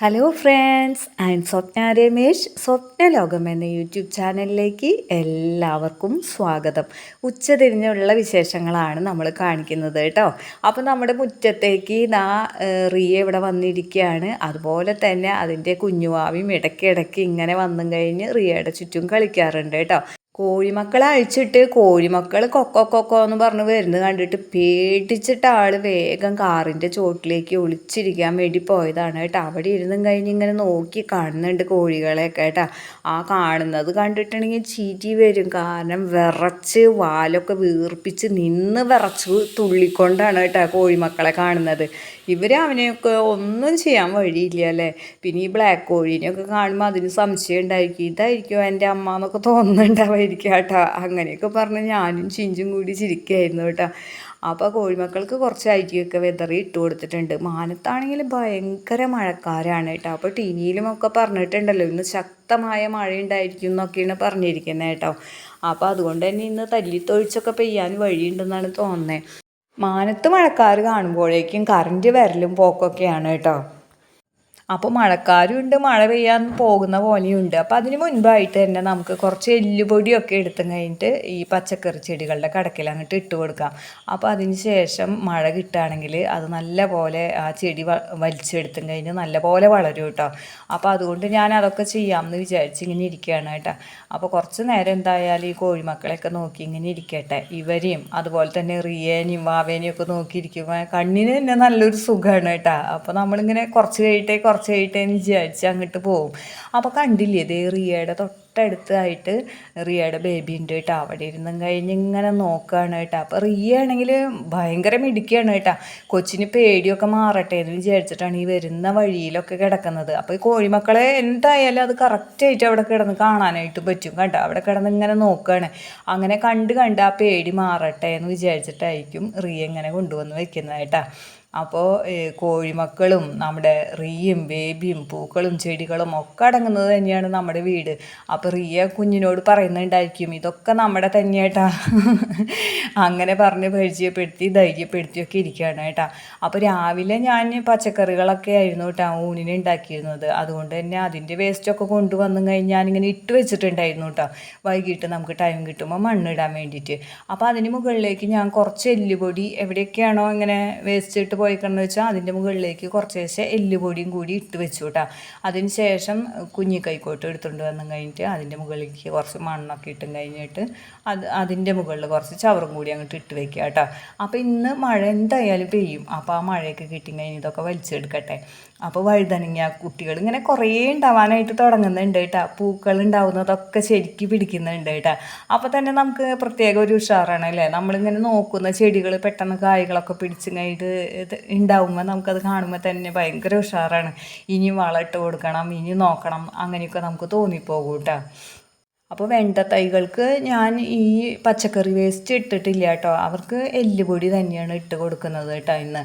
Hello friends M Swapna Ramesh Swapna ലോകം എന്ന YouTube ചാനലിലേക്ക് എല്ലാവർക്കും സ്വാഗതം. ഉച്ചതിരിഞ്ഞുള്ള വിശേഷങ്ങളാണ് നമ്മൾ കാണിക്കുന്നത് കേട്ടോ. അപ്പോൾ നമ്മുടെ മുറ്റത്തേക്ക് നാ റിയ ഇവിടെ വന്നിരിക്കുകയാണ്. അതുപോലെ തന്നെ അതിന്റെ കുഞ്ഞുവാവിയും ഇടയ്ക്കിടയ്ക്ക് ഇങ്ങനെ വന്നും കഴിഞ്ഞ് റിയയുടെ ചുറ്റും കളിക്കാറുണ്ട് കേട്ടോ. കോഴിമക്കളെ അഴിച്ചിട്ട് കോഴിമക്കൾ കൊക്കോ കൊക്കോ എന്ന് പറഞ്ഞ് വരുന്നത് കണ്ടിട്ട് പേടിച്ചിട്ട് ആൾ വേഗം കാറിന്റെ ചോട്ടിലേക്ക് ഒളിച്ചിരിക്കാൻ വേണ്ടി പോയതാണ് കേട്ടോ. അവിടെ ഇരുന്നും കഴിഞ്ഞ് ഇങ്ങനെ നോക്കി കാണുന്നുണ്ട് കോഴികളെയൊക്കെ കേട്ടോ. ആ കാണുന്നത് കണ്ടിട്ടുണ്ടെങ്കിൽ ചീറ്റി വരും. കാരണം വിറച്ച് വാലൊക്കെ വീർപ്പിച്ച് നിന്ന് വിറച്ച് തുള്ളിക്കൊണ്ടാണ് കേട്ടോ കോഴിമക്കളെ കാണുന്നത്. ഇവർ അവനെയൊക്കെ ഒന്നും ചെയ്യാൻ വഴിയില്ല അല്ലേ? പിന്നെ ഈ ബ്ലാക്ക് കോഴീനെയൊക്കെ കാണുമ്പോൾ അതിന് സംശയം ഉണ്ടായിരിക്കും. ഇതായിരിക്കും എന്റെ അമ്മ എന്നൊക്കെ തോന്നുന്നുണ്ടാവായിരിക്കും കേട്ടോ. അങ്ങനെയൊക്കെ പറഞ്ഞ് ഞാനും ചിഞ്ചും കൂടി ചിരിക്കുകയായിരുന്നു കേട്ടോ. അപ്പോൾ കോഴിമക്കൾക്ക് കുറച്ച് അരിയൊക്കെ വെതറി ഇട്ട് കൊടുത്തിട്ടുണ്ട്. മാനത്താണെങ്കിൽ ഭയങ്കര മഴക്കാരാണ് കേട്ടോ. അപ്പോൾ ടിവിയിലും ഒക്കെ പറഞ്ഞിട്ടുണ്ടല്ലോ ഇന്ന് ശക്തമായ മഴ ഉണ്ടായിരിക്കും എന്നൊക്കെയാണ് പറഞ്ഞിരിക്കുന്നത് കേട്ടോ. അപ്പോൾ അതുകൊണ്ട് തന്നെ ഇന്ന് തല്ലിത്തൊഴിച്ചൊക്കെ പെയ്യാൻ വഴിയുണ്ടെന്നാണ് തോന്നുന്നത് മാനത്ത് മഴക്കാർ കാണുമ്പോഴേക്കും കറണ്ട് വരലും പോക്കൊക്കെയാണ് കേട്ടോ. അപ്പോൾ മഴക്കാരും ഉണ്ട് മഴ പെയ്യാൻ പോകുന്ന പോലെയുണ്ട്. അപ്പോൾ അതിന് മുൻപായിട്ട് തന്നെ നമുക്ക് കുറച്ച് എല്ലുപൊടിയൊക്കെ എടുത്തു കഴിഞ്ഞിട്ട് ഈ പച്ചക്കറി ചെടികളുടെ കടക്കിൽ അങ്ങോട്ട് ഇട്ട് കൊടുക്കാം. അപ്പോൾ അതിന് ശേഷം മഴ കിട്ടുകയാണെങ്കിൽ അത് നല്ല പോലെ ആ ചെടി വലിച്ചെടുത്തും കഴിഞ്ഞ് നല്ല പോലെ വളരും കേട്ടോ. അപ്പോൾ അതുകൊണ്ട് ഞാൻ അതൊക്കെ ചെയ്യാമെന്ന് വിചാരിച്ച് ഇങ്ങനെ ഇരിക്കുകയാണ് കേട്ടോ. അപ്പോൾ കുറച്ച് നേരം എന്തായാലും ഈ കോഴിമക്കളെയൊക്കെ നോക്കി ഇങ്ങനെ ഇരിക്കട്ടെ. ഇവരെയും അതുപോലെ തന്നെ റിയേനെയും വാവേനെയും ഒക്കെ നോക്കിയിരിക്കുമ്പോൾ കണ്ണിന് തന്നെ നല്ലൊരു സുഖമാണ് കേട്ടോ. അപ്പോൾ നമ്മളിങ്ങനെ കുറച്ച് കഴിഞ്ഞിട്ടേ കുറച്ച് കുറച്ച് കഴിഞ്ഞിട്ട് വിചാരിച്ച് അങ്ങോട്ട് പോവും അപ്പോൾ കണ്ടില്ലേ ദേ റിയയുടെ തൊട്ടടുത്തായിട്ട് റിയയുടെ ബേബി ഉണ്ട് കേട്ടോ. അവിടെ ഇരുന്നും കഴിഞ്ഞ് ഇങ്ങനെ നോക്കുകയാണ് കേട്ടോ. അപ്പോൾ റിയ ആണെങ്കിൽ ഭയങ്കര മിടിക്കുകയാണ് കേട്ടോ. കൊച്ചിന് പേടിയൊക്കെ മാറട്ടെ എന്ന് വിചാരിച്ചിട്ടാണ് ഈ വരുന്ന വഴിയിലൊക്കെ കിടക്കുന്നത്. അപ്പോൾ ഈ കോഴിമക്കളെ എന്തായാലും അത് കറക്റ്റായിട്ട് അവിടെ കിടന്ന് കാണാനായിട്ട് പറ്റും കേട്ടോ. അവിടെ കിടന്ന് ഇങ്ങനെ നോക്കുകയാണ് അങ്ങനെ കണ്ട് കണ്ട് ആ പേടി മാറട്ടെ എന്ന് വിചാരിച്ചിട്ടായിരിക്കും റിയ ഇങ്ങനെ കൊണ്ടുവന്ന് വെക്കുന്നത് കേട്ടോ. അപ്പോൾ കോഴിമക്കളും നമ്മുടെ റീയും ബേബിയും പൂക്കളും ചെടികളും ഒക്കെ അടങ്ങുന്നത് തന്നെയാണ് നമ്മുടെ വീട്. അപ്പോൾ റിയ കുഞ്ഞിനോട് പറയുന്നുണ്ടായിരിക്കും ഇതൊക്കെ നമ്മുടെ തന്നെയായിട്ടാ. അങ്ങനെ പറഞ്ഞ് പരിചയപ്പെടുത്തി ധൈര്യപ്പെടുത്തിയൊക്കെ ഇരിക്കുകയാണ് കേട്ടാ. അപ്പോൾ രാവിലെ ഞാൻ പച്ചക്കറികളൊക്കെ ആയിരുന്നു കേട്ടോ ഊണിന് ഉണ്ടാക്കിയിരുന്നത്. അതുകൊണ്ട് തന്നെ അതിന്റെ വേസ്റ്റൊക്കെ കൊണ്ടുവന്നു കഴിഞ്ഞാൽ ഞാനിങ്ങനെ ഇട്ട് വെച്ചിട്ടുണ്ടായിരുന്നു കേട്ടോ. വൈകിട്ട് നമുക്ക് ടൈം കിട്ടുമ്പോൾ മണ്ണിടാൻ വേണ്ടിയിട്ട്. അപ്പോൾ അതിന് മുകളിലേക്ക് ഞാൻ കുറച്ച് എല്ലുപൊടി എവിടെയൊക്കെയാണോ ഇങ്ങനെ വേസ്റ്റ് ഇട്ട് പോയിക്കണമെന്ന് വെച്ചാൽ അതിന്റെ മുകളിലേക്ക് കുറച്ച് ശേഷം എല്ലുപൊടിയും കൂടി ഇട്ട് വെച്ചു കേട്ടോ അതിന് ശേഷം കുഞ്ഞി കൈക്കോട്ട് എടുത്തുകൊണ്ട് വന്നു കഴിഞ്ഞിട്ട് അതിന്റെ മുകളിലേക്ക് കുറച്ച് മണ്ണൊക്കെ ഇട്ടും കഴിഞ്ഞിട്ട് അത് അതിന്റെ മുകളിൽ കുറച്ച് ചവറും കൂടി അങ്ങോട്ട് ഇട്ട് വെക്കുക കേട്ടോ അപ്പോൾ ഇന്ന് മഴ എന്തായാലും പെയ്യും. അപ്പോൾ ആ മഴയൊക്കെ കിട്ടി കഴിഞ്ഞ് ഇതൊക്കെ വലിച്ചെടുക്കട്ടെ. അപ്പോൾ വഴുതനങ്ങ കുട്ടികൾ ഇങ്ങനെ കുറേ ഉണ്ടാവാനായിട്ട് തുടങ്ങുന്നുണ്ട് കേട്ടോ പൂക്കൾ ഉണ്ടാവുന്നതൊക്കെ ശരിക്കും പിടിക്കുന്നുണ്ട് കേട്ടോ അപ്പോൾ തന്നെ നമുക്ക് പ്രത്യേക ഒരു ഉഷാറാണ് അല്ലേ? നമ്മളിങ്ങനെ നോക്കുന്ന ചെടികൾ പെട്ടെന്ന് കായ്കളൊക്കെ പിടിച്ച് കഴിഞ്ഞിട്ട് ഉണ്ടാവുമ്പോൾ നമുക്കത് കാണുമ്പോൾ തന്നെ ഭയങ്കര ഉഷാറാണ്. ഇനി വളമിട്ട് കൊടുക്കണം ഇനി നോക്കണം അങ്ങനെയൊക്കെ നമുക്ക് തോന്നിപ്പോകും കേട്ടോ അപ്പോൾ വെണ്ട തൈകൾക്ക് ഞാൻ ഈ പച്ചക്കറി വേസ്റ്റ് ഇട്ടിട്ടില്ല കേട്ടോ അവർക്ക് എല്ലുപൊടി തന്നെയാണ് ഇട്ട് കൊടുക്കുന്നത് കേട്ടോ ഇന്ന്.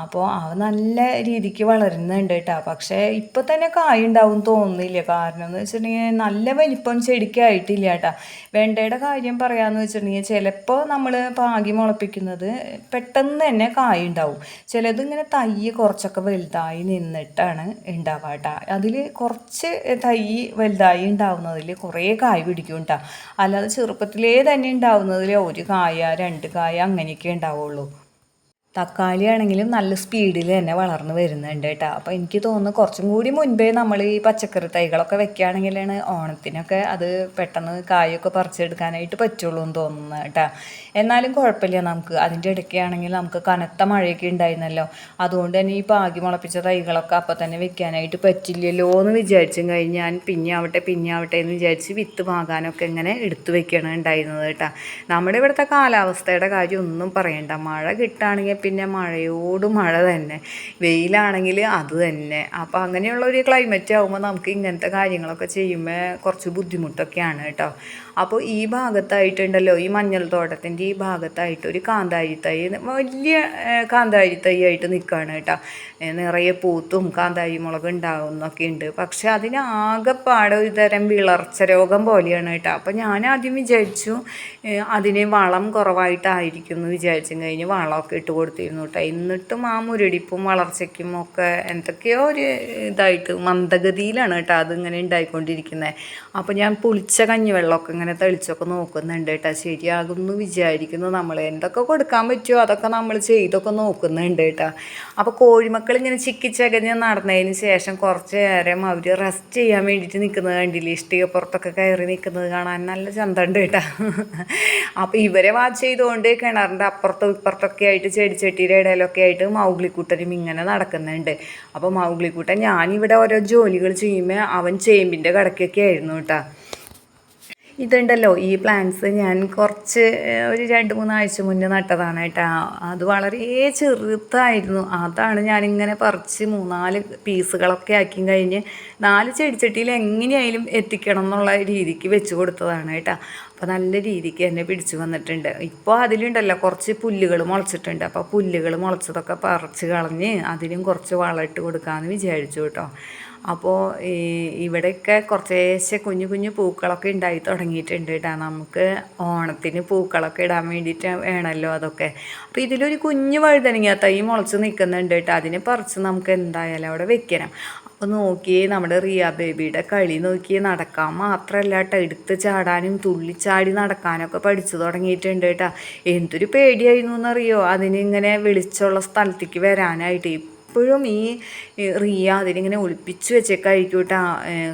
അപ്പോൾ അവ നല്ല രീതിക്ക് വളരുന്നുണ്ട് കേട്ടോ പക്ഷേ ഇപ്പോൾ തന്നെ കായ ഉണ്ടാവും തോന്നുന്നില്ല. കാരണം എന്ന് വെച്ചിട്ടുണ്ടെങ്കിൽ നല്ല വലിപ്പം ചെടിക്കായിട്ടില്ല കേട്ടോ വെണ്ടയുടെ കാര്യം പറയാമെന്ന് വെച്ചിട്ടുണ്ടെങ്കിൽ ചിലപ്പോൾ നമ്മൾ പാകി മുളപ്പിക്കുന്നത് പെട്ടെന്ന് തന്നെ കായ ഉണ്ടാവും ചിലത് ഇങ്ങനെ തൈ കുറച്ചൊക്കെ വലുതായി നിന്നിട്ടാണ് ഉണ്ടാവുക കേട്ടോ അതിൽ കുറച്ച് തൈ വലുതായി ഉണ്ടാവുന്നതിൽ കുറേ കായ പിടിക്കും കേട്ടോ അല്ലാതെ ചെറുപ്പത്തിലേ തന്നെ ഉണ്ടാവുന്നതിൽ ഒരു കായ രണ്ട് കായ അങ്ങനെയൊക്കെ ഉണ്ടാവുള്ളൂ. തക്കാളി ആണെങ്കിലും നല്ല സ്പീഡിൽ തന്നെ വളർന്നു വരുന്നുണ്ട് കേട്ടോ. അപ്പോൾ എനിക്ക് തോന്നുന്നു കുറച്ചും കൂടി മുൻപേ നമ്മൾ ഈ പച്ചക്കറി തൈകളൊക്കെ വെക്കുകയാണെങ്കിലാണ് ഓണത്തിനൊക്കെ അത് പെട്ടെന്ന് കായൊക്കെ പറിച്ചെടുക്കാനായിട്ട് പറ്റുള്ളൂ എന്ന് തോന്നുന്നു കേട്ടോ. എന്നാലും കുഴപ്പമില്ല നമുക്ക്. അതിന്റെ ഇടയ്ക്കാണെങ്കിൽ നമുക്ക് കനത്ത മഴയൊക്കെ ഉണ്ടായിരുന്നല്ലോ. അതുകൊണ്ട് തന്നെ ഈ പാകി മുളപ്പിച്ച തൈകളൊക്കെ അപ്പോൾ തന്നെ വെക്കാനായിട്ട് പറ്റില്ലല്ലോ എന്ന് വിചാരിച്ചും കഴിഞ്ഞ് ഞാൻ പിന്നെ ആവട്ടെ പിന്നെ ആവട്ടെ എന്ന് വിചാരിച്ച് വിത്ത് പാകാനൊക്കെ ഇങ്ങനെ എടുത്തു വെക്കണം ഉണ്ടായിരുന്നത് കേട്ടോ. നമ്മുടെ ഇവിടുത്തെ കാലാവസ്ഥയുടെ കാര്യം ഒന്നും പറയണ്ട. മഴ കിട്ടുകയാണെങ്കിൽ പിന്നെ മഴയോട് മഴ തന്നെ. വെയിലാണെങ്കിൽ അത് തന്നെ. അപ്പോൾ അങ്ങനെയുള്ള ഒരു ക്ലൈമറ്റ് ആകുമ്പോൾ നമുക്ക് ഇങ്ങനത്തെ കാര്യങ്ങളൊക്കെ ചെയ്യുമ്പോൾ കുറച്ച് ബുദ്ധിമുട്ടൊക്കെയാണ് കേട്ടോ. അപ്പോൾ ഈ ഭാഗത്തായിട്ടുണ്ടല്ലോ ഈ മഞ്ഞൾ തോട്ടത്തിന്റെ ഈ ഭാഗത്തായിട്ട് ഒരു കാന്താരി തൈ വലിയ കാന്താരി തൈ ആയിട്ട് നിൽക്കുകയാണ് കേട്ടോ നിറയെ പൂത്തും കാന്താരി മുളക് ഉണ്ടാകുന്നൊക്കെ ഉണ്ട്. പക്ഷെ അതിന് ആകെപ്പാടെ ഒരു തരം വിളർച്ച രോഗം പോലെയാണ് കേട്ടോ. അപ്പോൾ ഞാൻ ആദ്യം വിചാരിച്ചു അതിന് വളം കുറവായിട്ടായിരിക്കും എന്ന് വിചാരിച്ചു. കഴിഞ്ഞ് വളമൊക്കെ ഇട്ട് കൊടുത്തു. കൊടുത്തിരുന്നു കേട്ടോ. എന്നിട്ടും ആ മുരടിപ്പും വളർച്ചയ്ക്കും ഒക്കെ എന്തൊക്കെയോ ഒരു ഇതായിട്ട് മന്ദഗതിയിലാണ് കേട്ടോ അതിങ്ങനെ ഉണ്ടായിക്കൊണ്ടിരിക്കുന്നത് അപ്പോൾ ഞാൻ പുളിച്ച കഞ്ഞിവെള്ളമൊക്കെ ഇങ്ങനെ തെളിച്ചൊക്കെ നോക്കുന്നുണ്ട് കേട്ടോ. ശരിയാകുമെന്ന് വിചാരിക്കുന്നു നമ്മൾ എന്തൊക്കെ കൊടുക്കാൻ പറ്റുമോ അതൊക്കെ നമ്മൾ ചെയ്തൊക്കെ നോക്കുന്നുണ്ട് കേട്ടോ. അപ്പോൾ കോഴിമക്കൾ ഇങ്ങനെ ചിക്കിച്ചകഞ്ഞ് നടന്നതിന് ശേഷം കുറച്ച് നേരം അവർ റെസ്റ്റ് ചെയ്യാൻ വേണ്ടിയിട്ട് നിൽക്കുന്നത് കണ്ടില്ലേ? ഇഷ്ടിക പുറത്തൊക്കെ കയറി നിൽക്കുന്നത് കാണാൻ നല്ല ചന്തമുണ്ട് കേട്ടോ. അപ്പോൾ ഇവരെ വാച്ച് ചെയ്തുകൊണ്ട് കിണറിന്റെ അപ്പുറത്തും ഇപ്പുറത്തൊക്കെ ആയിട്ട് ചെടിച്ചട്ടിയുടെ ഇടയിലൊക്കെ ആയിട്ട് മൗഗ്ലിക്കുട്ടനും ഇങ്ങനെ നടക്കുന്നുണ്ട്. അപ്പോൾ മൗഗ്ലിക്കുട്ടൻ ഞാനിവിടെ ഓരോ ജോലികൾ ചെയ്യുമ്പോൾ അവൻ ചേമ്പിന്റെ കടക്കൊക്കെ ആയിരുന്നു കേട്ടോ. ഇതുണ്ടല്ലോ ഈ പ്ലാന്റ്സ് ഞാൻ കുറച്ച് ഒരു രണ്ട് മൂന്നാഴ്ച മുന്നേ നട്ടതാണ് കേട്ടോ. അത് വളരെ ചെറുതായിരുന്നു. അതാണ് ഞാനിങ്ങനെ പറിച്ച് മൂന്നാൽ പീസുകളൊക്കെ ആക്കി കഴിഞ്ഞ് നാല് ചെടിച്ചട്ടിയിൽ എങ്ങനെയായാലും എത്തിക്കണം എന്നുള്ള രീതിക്ക് വെച്ച് കൊടുത്തതാണ് കേട്ടോ. അപ്പോൾ നല്ല രീതിക്ക് തന്നെ പിടിച്ചു വന്നിട്ടുണ്ട്. ഇപ്പോൾ അതിലുണ്ടല്ലോ കുറച്ച് പുല്ലുകൾ മുളച്ചിട്ടുണ്ട്. അപ്പോൾ പുല്ലുകൾ മുളച്ചതൊക്കെ പറിച്ച് കളഞ്ഞ് അതിനും കുറച്ച് വളമിട്ട് കൊടുക്കാമെന്ന് വിചാരിച്ചു കേട്ടോ. അപ്പോൾ ഈ ഇവിടെയൊക്കെ കുറച്ചേശ്ശെ കുഞ്ഞു കുഞ്ഞു പൂക്കളൊക്കെ ഉണ്ടായി തുടങ്ങിയിട്ടുണ്ട് കേട്ടോ നമുക്ക് ഓണത്തിന് പൂക്കളൊക്കെ ഇടാൻ വേണ്ടിയിട്ട് വേണമല്ലോ അതൊക്കെ. അപ്പോൾ ഇതിലൊരു കുഞ്ഞു വഴുതനങ്ങ തൈ മുളച്ച് നിൽക്കുന്നുണ്ട് കേട്ടോ അതിനെ പറിച്ച് നമുക്ക് എന്തായാലും അവിടെ വെക്കണം. അപ്പോൾ നോക്കിയേ നമ്മുടെ റിയ ബേബിയുടെ കളി നോക്കിയേ നടക്കാൻ മാത്രമല്ല കേട്ടോ എടുത്ത് ചാടാനും തുള്ളിച്ചാടി നടക്കാനൊക്കെ പഠിച്ചു തുടങ്ങിയിട്ടുണ്ട് കേട്ടോ എന്തൊരു പേടിയായിരുന്നു എന്നറിയോ? അതിനിങ്ങനെ വിളിച്ചുള്ള സ്ഥലത്തേക്ക് വരാനായിട്ട്. ഇപ്പോഴും ഈ റിയ അതിലിങ്ങനെ ഒളിപ്പിച്ച് വെച്ചേക്കായിരിക്കും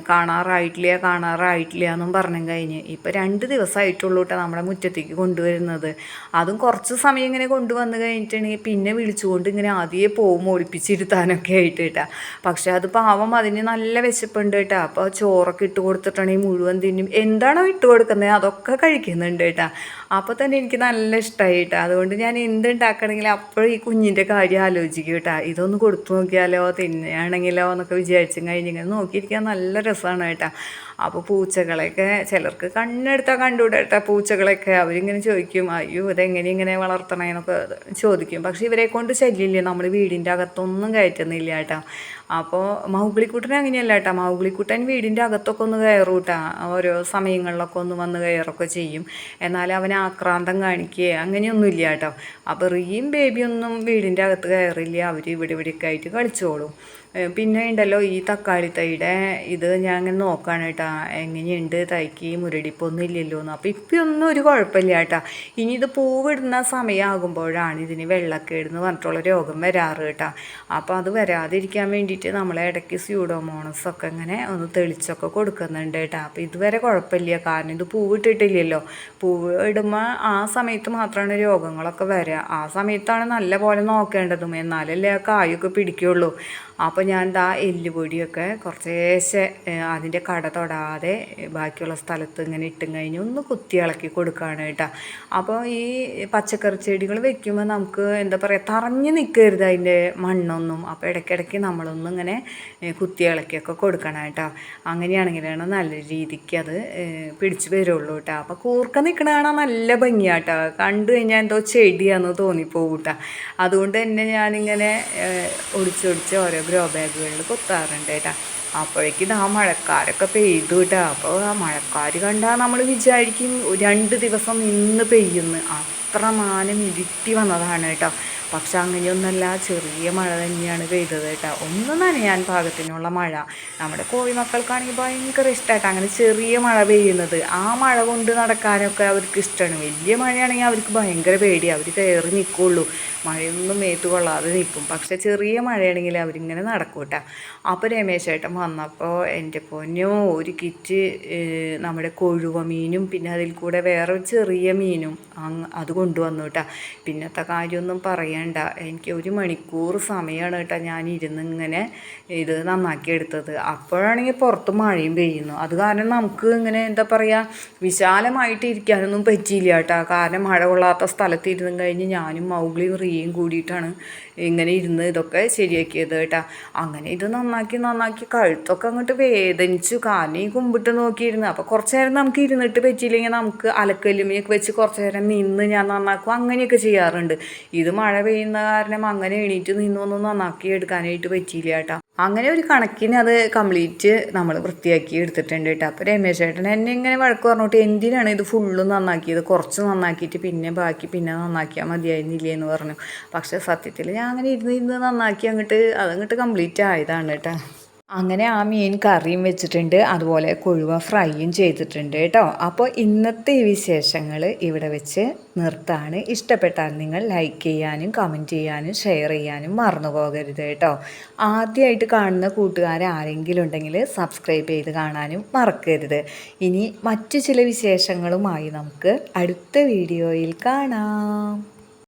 കാണാറായിട്ടില്ല കാണാറായിട്ടില്ല എന്നും പറഞ്ഞു കഴിഞ്ഞ്. ഇപ്പം രണ്ട് ദിവസമായിട്ടുള്ളൂ കേട്ടോ നമ്മുടെ മുറ്റത്തേക്ക് കൊണ്ടുവരുന്നത്. അതും കുറച്ച് സമയം ഇങ്ങനെ കൊണ്ടുവന്ന് കഴിഞ്ഞിട്ടുണ്ടെങ്കിൽ പിന്നെ വിളിച്ചുകൊണ്ട് ഇങ്ങനെ ആദ്യമേ പോകും ഒളിപ്പിച്ചിരുത്താനൊക്കെ ആയിട്ട് കേട്ടോ പക്ഷെ അത് പാവം അതിന് നല്ല വിശപ്പുണ്ട് കേട്ടോ അപ്പോൾ ചോറൊക്കെ ഇട്ട് കൊടുത്തിട്ടാണെങ്കിൽ മുഴുവൻ തിന്നും. എന്താണോ ഇട്ട് കൊടുക്കുന്നത് അതൊക്കെ കഴിക്കുന്നുണ്ട് കേട്ടോ അപ്പോൾ തന്നെ എനിക്ക് നല്ല ഇഷ്ടമായി അതുകൊണ്ട് ഞാൻ എന്തുണ്ടാക്കണമെങ്കിലും അപ്പോഴും ഈ കുഞ്ഞിന്റെ കാര്യം ആലോചിക്കും കേട്ടോ ഇതൊന്ന് കൊടുത്തു നോക്കിയാലോ തിന്നുകയാണെങ്കിലോ എന്നൊക്കെ വിചാരിച്ചും കഴിഞ്ഞിങ്ങനെ നോക്കിയിരിക്കാൻ നല്ല രസമാണ് കേട്ടോ. അപ്പോൾ പൂച്ചകളെയൊക്കെ ചിലർക്ക് കണ്ണെടുത്താൽ കണ്ടുകൂടെ പൂച്ചകളെയൊക്കെ അവരിങ്ങനെ ചോദിക്കും അയ്യോ ഇതെങ്ങനെ ഇങ്ങനെ വളർത്തണേന്നൊക്കെ ചോദിക്കും. പക്ഷേ ഇവരെ കൊണ്ട് ശല്യമില്ല. നമ്മൾ വീടിന്റെ അകത്തൊന്നും കയറ്റുന്നില്ല കേട്ടോ. അപ്പോൾ മൗഗ്ലിക്കുട്ടൻ അങ്ങനെയല്ല കേട്ടോ. മൗഗ്ലിക്കുട്ടൻ വീടിന്റെ അകത്തൊക്കെ ഒന്ന് കയറും കേട്ടോ ഓരോ സമയങ്ങളിലൊക്കെ ഒന്ന് വന്ന് കയറൊക്കെ ചെയ്യും. എന്നാൽ അവൻ ആക്രാന്തം കാണിക്കുക അങ്ങനെയൊന്നും ഇല്ല കേട്ടോ. അപ്പോൾ റീം ബേബിയൊന്നും വീടിന്റെ അകത്ത് കയറില്ല. അവർ ഇവിടെ ഇവിടെയൊക്കെ ആയിട്ട് കളിച്ചോളും. പിന്നെ ഉണ്ടല്ലോ ഈ തക്കാളി തൈയുടെ ഇത് ഞാൻ അങ്ങനെ നോക്കുകയാണ് കേട്ടോ. എങ്ങനെയുണ്ട് തൈക്ക്? മുരടിപ്പൊന്നും ഇല്ലല്ലോ എന്ന്. അപ്പോൾ ഇപ്പം ഒന്നും ഒരു കുഴപ്പമില്ല കേട്ടോ. ഇനി ഇത് പൂവിടുന്ന സമയമാകുമ്പോഴാണ് ഇതിന് വെള്ളക്കേട് എന്ന് പറഞ്ഞിട്ടുള്ള രോഗം വരാറ് കേട്ടാ. അപ്പോൾ അത് വരാതിരിക്കാൻ വേണ്ടിയിട്ട് നമ്മളെ ഇടയ്ക്ക് സ്യൂഡോമോണസ് ഒക്കെ ഇങ്ങനെ ഒന്ന് തെളിച്ചൊക്കെ കൊടുക്കുന്നുണ്ട് കേട്ടാ. അപ്പോൾ ഇതുവരെ കുഴപ്പമില്ല. കാരണം ഇത് പൂവിട്ടിട്ടില്ലല്ലോ. പൂവ് ഇടുമ്പോൾ ആ സമയത്ത് മാത്രമാണ് രോഗങ്ങളൊക്കെ വരിക ആ സമയത്താണ് നല്ല പോലെ നോക്കേണ്ടതും. എന്നാലല്ലേ ആ കായൊക്കെ പിടിക്കുള്ളൂ. അപ്പോൾ ഞാൻ ദാ എല്ലുപൊടിയൊക്കെ കുറച്ചേശ്ശെ ഏഹ്, അതിന്റെ കട തൊടാതെ ബാക്കിയുള്ള സ്ഥലത്ത് ഇങ്ങനെ ഇട്ടും കഴിഞ്ഞ് ഒന്ന് കുത്തി ഇളക്കി കൊടുക്കുകയാണ് കേട്ടോ. അപ്പോൾ ഈ പച്ചക്കറി ചെടികൾ വെക്കുമ്പോൾ നമുക്ക് എന്താ പറയുക തറഞ്ഞു നിൽക്കരുത് അതിന്റെ മണ്ണൊന്നും. അപ്പോൾ ഇടയ്ക്കിടയ്ക്ക് നമ്മളൊന്നും ഇങ്ങനെ കുത്തി ഇളക്കിയൊക്കെ കൊടുക്കണം കേട്ടോ. അങ്ങനെയാണെങ്കിലാണ് നല്ല രീതിക്ക് അത് പിടിച്ച് വരുള്ളൂ കേട്ടോ. അപ്പോൾ കൂർക്ക നിൽക്കണ കാണാൻ നല്ല ഭംഗിയാട്ടോ കണ്ടു കഴിഞ്ഞാൽ എന്തോ ചെടിയാണെന്ന് തോന്നിപ്പോകൂട്ടോ കേട്ടോ. അതുകൊണ്ട് തന്നെ ഞാനിങ്ങനെ ഒടിച്ചൊടിച്ച് ഓരോ ഗ്രോ ബാഗുകളിൽ കുത്താറുണ്ട് കേട്ടോ. അപ്പോഴേക്കും ആ മഴക്കാരൊക്കെ പെയ്തു കേട്ടോ. അപ്പോൾ ആ മഴക്കാർ കണ്ടാൽ നമ്മൾ വിചാരിക്കും രണ്ട് ദിവസം നിന്ന് പെയ്യുന്നു. അത്ര മാനം ഇരുട്ടി വന്നതാണ് കേട്ടോ. പക്ഷെ അങ്ങനെയൊന്നല്ല ചെറിയ മഴ തന്നെയാണ് പെയ്തത് കേട്ടോ. ഒന്ന് നനയാൻ പാകത്തിനുള്ള മഴ. നമ്മുടെ കോഴിമക്കൾക്കാണെങ്കിൽ ഭയങ്കര ഇഷ്ടമായിട്ട് അങ്ങനെ ചെറിയ മഴ പെയ്യുന്നത്. ആ മഴ കൊണ്ട് നടക്കാനൊക്കെ അവർക്ക് ഇഷ്ടമാണ് വലിയ മഴയാണെങ്കിൽ അവർക്ക് ഭയങ്കര പേടി. അവർ കയറി നിൽക്കുള്ളൂ മഴയൊന്നും മേത്ത് കൊള്ളാതെ നിൽക്കും. പക്ഷെ ചെറിയ മഴയാണെങ്കിൽ അവരിങ്ങനെ നടക്കും കേട്ടോ. അപ്പോൾ രമേശേട്ടൻ വന്നപ്പോൾ എന്റെ പൊന്നോ ഒരു കിറ്റ് നമ്മുടെ കൊഴുവ മീനും പിന്നെ അതിൽ കൂടെ വേറെ ചെറിയ മീനും അത് കൊണ്ടുവന്നു കേട്ടോ. പിന്നത്തെ കാര്യമൊന്നും പറയണ്ട. എനിക്ക് ഒരു മണിക്കൂർ സമയമാണ് കേട്ടോ ഞാൻ ഇരുന്ന് ഇങ്ങനെ ഇത് നന്നാക്കി എടുത്തത്. അപ്പോഴാണെങ്കിൽ പുറത്ത് മഴയും പെയ്യുന്നു. അത് കാരണം നമുക്ക് ഇങ്ങനെ എന്താ പറയുക വിശാലമായിട്ട് ഇരിക്കാനൊന്നും പറ്റിയില്ല കേട്ടോ. കാരണം മഴ കൊള്ളാത്ത സ്ഥലത്ത് ഇരുന്ന് കഴിഞ്ഞ് ഞാനും മൗഗ്ലിയും റിയയും കൂടിയിട്ടാണ് ഇങ്ങനെ ഇരുന്ന് ഇതൊക്കെ ശരിയാക്കിയത് കേട്ടോ. അങ്ങനെ ഇത് നന്നാക്കി നന്നാക്കി കഴുത്തൊക്കെ അങ്ങോട്ട് വേദനിച്ചു. കാരണം ഈ കുമ്പിട്ട് നോക്കിയിരുന്നു. അപ്പോൾ കുറച്ച് നേരം നമുക്ക് ഇരുന്നിട്ട് പറ്റിയില്ലെങ്കിൽ നമുക്ക് അലക്കല്ലുമയൊക്കെ വെച്ച് കുറച്ച് നേരം നിന്ന് ഞാൻ നന്നാക്കും. അങ്ങനെയൊക്കെ ചെയ്യാറുണ്ട്. ഇത് മഴ പെയ്യുന്ന കാരണം അങ്ങനെ എണീറ്റ് നിന്നൊന്നും നന്നാക്കി എടുക്കാനായിട്ട് പറ്റിയില്ല കേട്ടോ. അങ്ങനെ ഒരു കണക്കിന് അത് കംപ്ലീറ്റ് നമ്മൾ വൃത്തിയാക്കി എടുത്തിട്ടുണ്ട് കേട്ടോ. അപ്പോൾ രമേശ് ചേട്ടൻ എന്നെ ഇങ്ങനെ വഴക്ക് പറഞ്ഞിട്ട് എന്തിനാണ് ഇത് ഫുള്ളും നന്നാക്കിയത്? കുറച്ച് നന്നാക്കിയിട്ട് പിന്നെ ബാക്കി പിന്നെ നന്നാക്കിയാൽ മതിയായിരുന്നില്ലേ എന്ന് പറഞ്ഞു. പക്ഷേ സത്യത്തിൽ ഞാൻ അങ്ങനെ ഇരുന്ന് ഇരുന്ന് നന്നാക്കി അങ്ങോട്ട് അതങ്ങോട്ട് കംപ്ലീറ്റ് ആയതാണ് കേട്ടോ. അങ്ങനെ ആ മീൻ കറിയും വെച്ചിട്ടുണ്ട് അതുപോലെ കൊഴുവ ഫ്രൈയും ചെയ്തിട്ടുണ്ട് കേട്ടോ. അപ്പോൾ ഇന്നത്തെ ഈ വിശേഷങ്ങൾ ഇവിടെ വെച്ച് നിർത്താണ്. ഇഷ്ടപ്പെട്ടാൽ നിങ്ങൾ ലൈക്ക് ചെയ്യാനും കമന്റ് ചെയ്യാനും ഷെയർ ചെയ്യാനും മറന്നു പോകരുത് കേട്ടോ. ആദ്യമായിട്ട് കാണുന്ന കൂട്ടുകാർ ആരെങ്കിലും ഉണ്ടെങ്കിൽ സബ്സ്ക്രൈബ് ചെയ്ത് കാണാനും മറക്കരുത്. ഇനി മറ്റു ചില വിശേഷങ്ങളുമായി നമുക്ക് അടുത്ത വീഡിയോയിൽ കാണാം.